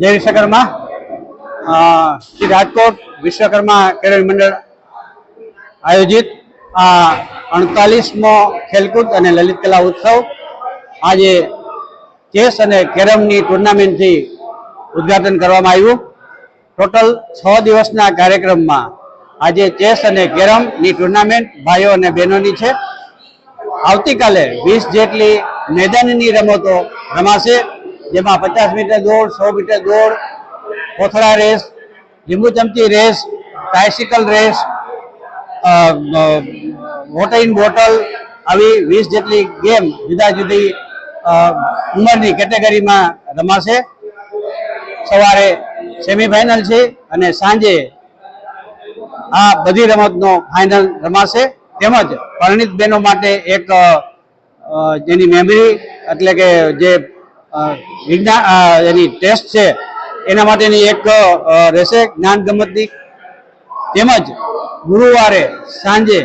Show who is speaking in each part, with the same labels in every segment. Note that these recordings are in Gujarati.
Speaker 1: જય વિશ્વકર્મા શ્રી રાજકોટ વિશ્વકર્મા કેળવણી મંડળ આયોજિત આ અડતાલીસમો ખેલકૂદ અને લલિત કલા ઉત્સવ આજે ચેસ અને કેરમની ટુર્નામેન્ટથી ઉદ્ઘાટન કરવામાં આવ્યું. ટોટલ છ દિવસના કાર્યક્રમમાં આજે ચેસ અને કેરમની ટુર્નામેન્ટ ભાઈઓ અને બહેનોની છે. આવતીકાલે વીસ જેટલી મેદાનની રમતો રમાશે. જેમાં પચાસ મીટર દોડ, સો મીટર દોડ, કોથળા રેસ, લીંબુ ચમચી race tricycle race water in bottle આવી વીસ જેટલી ગેમ જુદા જુદી ઉંમરની કેટેગરીમાં રમાશે. સવારે સેમીફાઇનલ છે અને સાંજે આ બધી રમતનો ફાઇનલ રમાશે. તેમજ પરિણીત બહેનો માટે એક જેની મેમરી એટલે કે જે વિજ્ઞાન એની ટેસ્ટ છે. એના માટેની એક રહેશે જ્ઞાન ગમતની તેમજ ગુરુવારે સાંજે,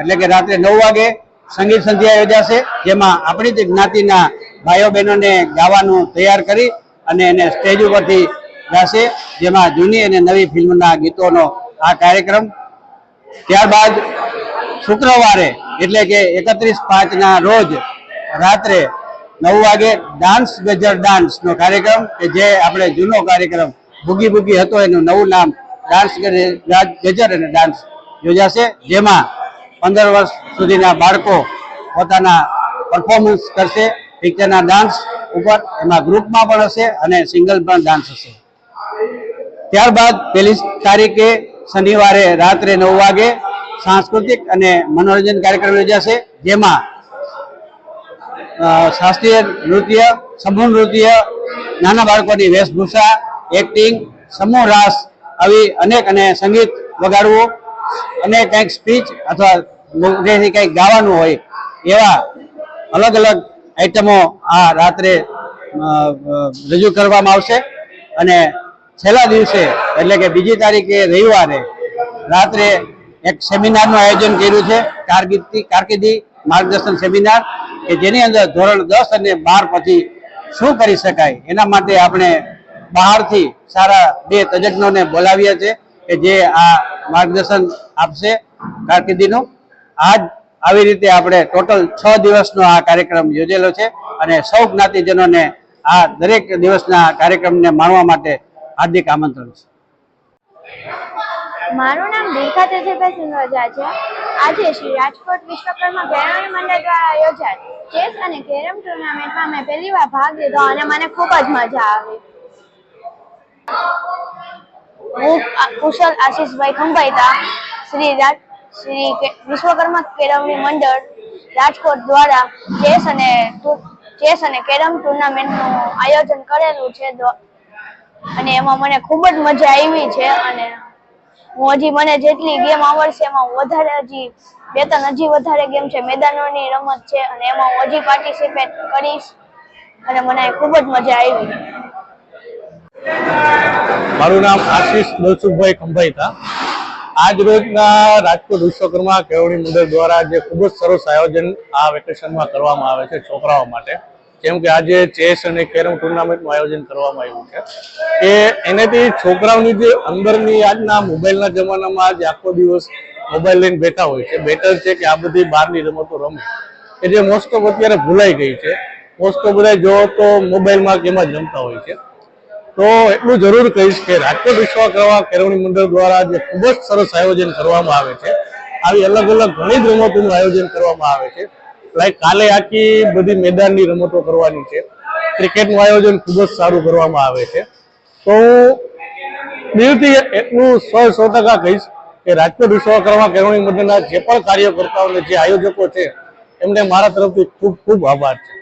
Speaker 1: એટલે કે રાત્રે નવ વાગે સંગીત સંધ્યા યોજાશે, જેમાં આપણી જ જ્ઞાતિના ભાઈઓ બહેનોને ગાવાનું તૈયાર કરી અને એને સ્ટેજ ઉપરથી ગાશે, જેમાં જૂની અને નવી ફિલ્મના ગીતોનો આ કાર્યક્રમ. ત્યારબાદ શુક્રવારે, એટલે કે એકત્રીસ પાંચના રોજ રાત્રે નવ વાગે ડાન્સ ગજર ડાન્સનો કાર્યક્રમ કે જે આપણે જૂનો કાર્યક્રમ ભૂગી ભૂગી હતો એનું નવું નામ ડાન્સ ગજર અને ડાન્સ યોજાશે. જેમાં પંદર વર્ષ સુધીના બાળકો પોતાના પરફોર્મન્સ કરશે પિક્ચરના ડાન્સ ઉપર, એમાં ગ્રુપમાં પણ હશે અને સિંગલ પણ ડાન્સ હશે. ત્યારબાદ પહેલી તારીખે શનિવારે રાત્રે નવ વાગે સાંસ્કૃતિક અને મનોરંજન કાર્યક્રમ યોજાશે, જેમાં શાસ્ત્રીય નૃત્ય સમૂહ નૃત્ય, નાના બાળકોની વેશભૂષા એક્ટિંગ સમૂહ રાસ, આવી અનેક અને સંગીત વગાડવું, અને કંઈક સ્પીચ અથવા જેથી કંઈક ગાવાનું હોય, એવા અલગ અલગ આઈટમો આ રાત્રે રજૂ કરવામાં આવશે. અને છેલ્લા દિવસે, એટલે કે બીજી તારીખે રવિવારે, રાત્રે એક સેમિનારનું આયોજન કર્યું છે. કારકિર્દી કારકિર્દી માર્ગદર્શન સેમિનાર કે જેની અંદર ધોરણ દસ અને બાર પછી શું કરી શકાય? એના માટે આપણે બહારથી સારા બે તજજ્ઞોને બોલાવ્યા છે કે જે આ માર્ગદર્શન આપશે કારકિર્દીનું. આજ આવી રીતે આપણે ટોટલ છ દિવસનો આ કાર્યક્રમ યોજેલો છે અને સૌ જ્ઞાતિજનોને આ દરેક દિવસના કાર્યક્રમને માણવા માટે હાર્દિક આમંત્રણ છે.
Speaker 2: મારું નામ રેખા તેજભાઈ સિંગરજા છે. આજે શ્રી રાજકોટ વિશ્વકર્મા કેળવણી મંડળ દ્વારા યોજાયેલ ચેસ અને કેરમ ટુર્નામેન્ટમાં મેં પહેલી વાર ભાગ લીધો અને મને ખૂબ જ મજા આવી. હું કુશલ આશીષભાઈ ખંભાઈતા, શ્રી રાજ શ્રી વિશ્વકર્મા કેળવણી મંડળ, રાજકોટ દ્વારા ચેસ અને ચેસ અને કેરમ ટુર્નામેન્ટનું આયોજન કરેલું છે. અને એમાં મને ખૂબ જ મજા આવી છે અને હું હજી મને જેટલી ગેમ આવડશે એમાં હું વધારે હજી બે ત્રણ હજી વધારે ગેમ છે. મેદાનોની રમત છે અને એમાં હું હજી પાર્ટિસિપેટ કરીશ અને મને ખૂબ જ મજા આવી.
Speaker 3: મારું નામ આશીષ દલસુખભાઈ ખંભાઈતા. આજ રોજના રાજકોટ વિશ્વકર્મા કેળવણી મંડળ દ્વારા જે ખૂબ જ સરસ આયોજન આ વેકેશનમાં કરવામાં આવે છે છોકરાઓ માટે. કેમ કે આજે ચેસ અને કેરમ ટુર્નામેન્ટનું આયોજન કરવામાં આવ્યું છે. કે એનાથી છોકરાઓની જે અંદરની આજના મોબાઈલના જમાનામાં આજે આખો દિવસ મોબાઈલ લઈને બેઠા હોય છે. બેટર છે કે આ બધી બહારની રમતો રમે. કે જે મોસ્ટ ઓફ અત્યારે ભૂલાઈ ગઈ છે. મોસ્ટ ઓફ બધા જો તો મોબાઈલમાં એમાં જ રમતા હોય છે. તો એટલું જરૂર કહીશ કે રાજકોટ વિશ્વકર્મા કેળવણી મંડળ દ્વારા જે ખૂબ જ સરસ આયોજન કરવામાં આવે છે. આવી અલગ અલગ ઘણી જ રમતોનું આયોજન કરવામાં આવે છે. લાઈક કાલે આખી બધી મેદાનની રમતો કરવાની છે. ક્રિકેટનું આયોજન ખૂબ જ સારું કરવામાં આવે છે. તો હું દિલથી એટલું સો સો ટકા કહીશ કે રાજકોટ વિશ્વકર્મા કેળવણી મંડળના જે પણ કાર્યકર્તાઓને જે આયોજકો છે, એમને મારા તરફથી ખૂબ ખૂબ આભાર છે.